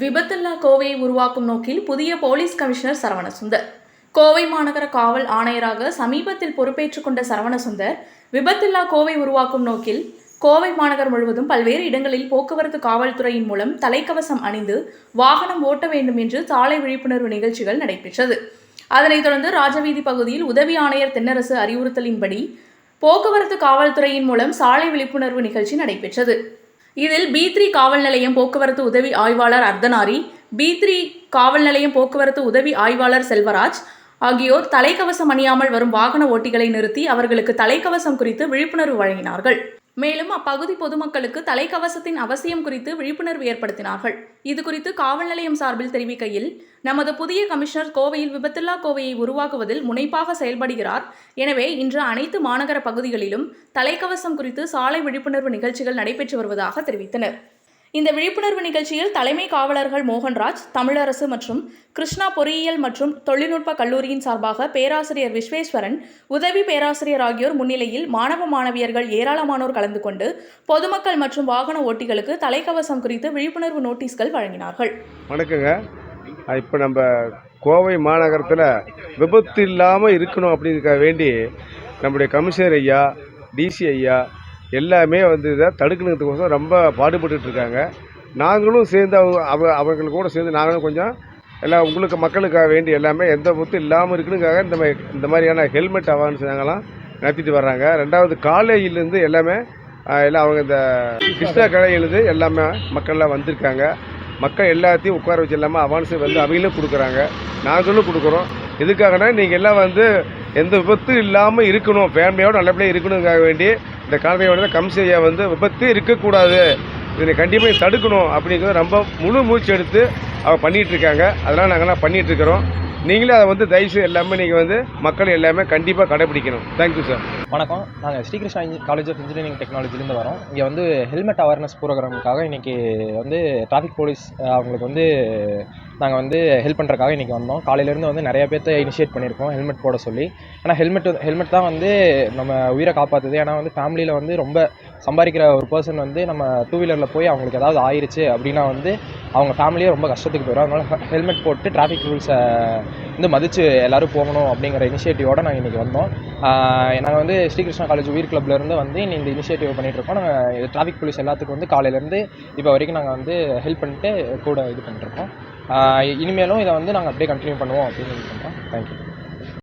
விபத்தில்லா கோவையை உருவாக்கும் நோக்கில் புதிய போலீஸ் கமிஷனர் சரவணசுந்தர். கோவை மாநகர காவல் ஆணையராக சமீபத்தில் பொறுப்பேற்றுக் கொண்ட சரவணசுந்தர் விபத்தில்லா கோவை உருவாக்கும் நோக்கில் கோவை மாநகர் முழுவதும் பல்வேறு இடங்களில் போக்குவரத்து காவல்துறையின் மூலம் தலைக்கவசம் அணிந்து வாகனம் ஓட்ட வேண்டும் என்று சாலை விழிப்புணர்வு நிகழ்ச்சிகள் நடைபெற்றது. அதனைத் தொடர்ந்து ராஜவீதி பகுதியில் உதவி ஆணையர் தென்னரசு அறிவுறுத்தலின்படி போக்குவரத்து காவல்துறையின் மூலம் சாலை விழிப்புணர்வு நிகழ்ச்சி நடைபெற்றது. இதில் பி த்ரீ காவல் நிலையம் போக்குவரத்து உதவி ஆய்வாளர் அர்த்தனாரி பி த்ரீ காவல் நிலையம் போக்குவரத்து உதவி ஆய்வாளர் செல்வராஜ் ஆகியோர் தலைக்கவசம் அணியாமல் வரும் வாகன ஓட்டிகளை நிறுத்தி அவர்களுக்கு தலைக்கவசம் குறித்து விழிப்புணர்வு வழங்கினார்கள். மேலும் அப்பகுதி பொதுமக்களுக்கு தலைக்கவசத்தின் அவசியம் குறித்து விழிப்புணர்வு ஏற்படுத்தினார்கள். இது குறித்து காவல் நிலையம் சார்பில் தெரிவிக்கையில் நமது புதிய கமிஷனர் கோவையில் விபத்தில்லா கோவையை உருவாக்குவதில் முனைப்பாக செயல்படுகிறார். எனவே இன்று அனைத்து மாநகர பகுதிகளிலும் தலைக்கவசம் குறித்து சாலை விழிப்புணர்வு நிகழ்ச்சிகள் நடைபெற்று வருவதாக தெரிவித்தனர். இந்த விழிப்புணர்வு நிகழ்ச்சியில் தலைமை காவலர்கள் மோகன்ராஜ் தமிழரசு மற்றும் கிருஷ்ணா பொறியியல் மற்றும் தொழில்நுட்ப கல்லூரியின் சார்பாக பேராசிரியர் விஸ்வேஸ்வரன் உதவி பேராசிரியர் ஆகியோர் முன்னிலையில் மாணவ மாணவியர்கள் ஏராளமானோர் கலந்து கொண்டு பொதுமக்கள் மற்றும் வாகன ஓட்டிகளுக்கு தலைக்கவசம் குறித்து விழிப்புணர்வு நோட்டீஸ்கள் வழங்கினார்கள். வணக்கங்க. இப்போ நம்ம கோவை மாநகரத்தில் விபத்து இல்லாமல் இருக்கணும் அப்படிங்கிறதுக்காக வேண்டி நம்முடைய கமிஷனர் ஐயா டிசி ஐயா எல்லாமே வந்து இதை தடுக்கணுங்கிறதுக்கோசரம் ரொம்ப பாடுபட்டுட்டு இருக்காங்க நாங்களும் சேர்ந்து அவங்க அவ அவர்கள் கூட சேர்ந்து நாங்களும் கொஞ்சம் எல்லாம் உங்களுக்கு மக்களுக்காக வேண்டி எல்லாமே எந்த விபத்து இல்லாமல் இருக்கணுங்காக இந்த மாதிரி இந்த மாதிரியான ஹெல்மெட் அவேர்னஸ் நாங்களாம் நடத்திட்டு வர்றாங்க. ரெண்டாவது காலேஜிலேருந்து எல்லாமே எல்லாம் அவங்க இந்த கிருஷ்ணா கலையிலேருந்து எல்லாமே மக்கள்லாம் வந்திருக்காங்க. மக்கள் எல்லாத்தையும் உட்கார வச்சு எல்லாமே அவான்ஸ் வந்து அவங்களும் கொடுக்குறாங்க. நாங்களும் கொடுக்குறோம். எதுக்காகனா நீங்கள் எல்லாம் வந்து எந்த விபத்தும் இல்லாமல் இருக்கணும். ஃபேமிலியோடு நல்லபடியாக இருக்கணுங்காக வேண்டி இந்த காலத்தையோட கம்சையை வந்து விபத்து இருக்கக்கூடாது. இதனை கண்டிப்பாக தடுக்கணும் அப்படிங்கிறது ரொம்ப முழு மூச்சு எடுத்து அவங்க பண்ணிகிட்டு இருக்காங்க. அதெல்லாம் நாங்கள்லாம் பண்ணிகிட்ருக்கிறோம் நீங்களே அதை வந்து தயவுசெய்து எல்லாமே நீங்கள் வந்து மக்கள் எல்லாமே கண்டிப்பாக கடைப்பிடிக்கணும் தேங்க்யூ சார் வணக்கம். நாங்கள் ஸ்ரீகிருஷ்ணா காலேஜ் ஆஃப் இன்ஜினியரிங் டெக்னாலஜிலேருந்து வரோம். இங்கே வந்து ஹெல்மெட் அவேர்னஸ் ப்ரோக்ராமுக்காக இன்றைக்கி வந்து டிராஃபிக் போலீஸ் அவங்களுக்கு வந்து நாங்கள் வந்து ஹெல்ப் பண்ணுறக்காக இன்றைக்கி வந்தோம். காலையிலேருந்து வந்து நிறைய பேர்த்த இனிஷியேட் பண்ணியிருக்கோம் ஹெல்மெட் போட சொல்லி. ஆனால் ஹெல்மெட் ஹெல்மெட் தான் வந்து நம்ம உயிரை காப்பாற்றுது ஏன்னா வந்து ஃபேமிலியில் வந்து ரொம்ப சம்பாதிக்கிற ஒரு பர்சன் வந்து நம்ம டூ வீலரில் போய் அவங்களுக்கு ஏதாவது ஆயிடுச்சு அப்படின்னா வந்து அவங்க ஃபேமிலியே ரொம்ப கஷ்டத்துக்கு போயிடும் அதனால் ஹெல்மெட் போட்டு டிராஃபிக் ரூல்ஸை வந்து மதித்து எல்லோரும் போகணும் அப்படிங்கிற இனிஷியேட்டிவோட நாங்கள் இன்றைக்கி வந்தோம். நாங்கள் வந்து ஸ்ரீகிருஷ்ணா காலேஜ் உயிர் கிளப்லேருந்து வந்து இந்த இனிஷியேட்டிவ் பண்ணிட்டு இருக்கோம். நாங்கள் டிராஃபிக் போலீஸ் எல்லாத்துக்கும் வந்து காலையிலேருந்து இப்போ வரைக்கும் நாங்கள் வந்து ஹெல்ப் பண்ணிட்டு கூட இது பண்ணிட்டுருக்கோம் இனிமேலும் இதை வந்து நாங்கள் அப்படியே கண்டினியூ பண்ணுவோம் அப்படின்னு இது பண்ணுறோம் தேங்க்யூ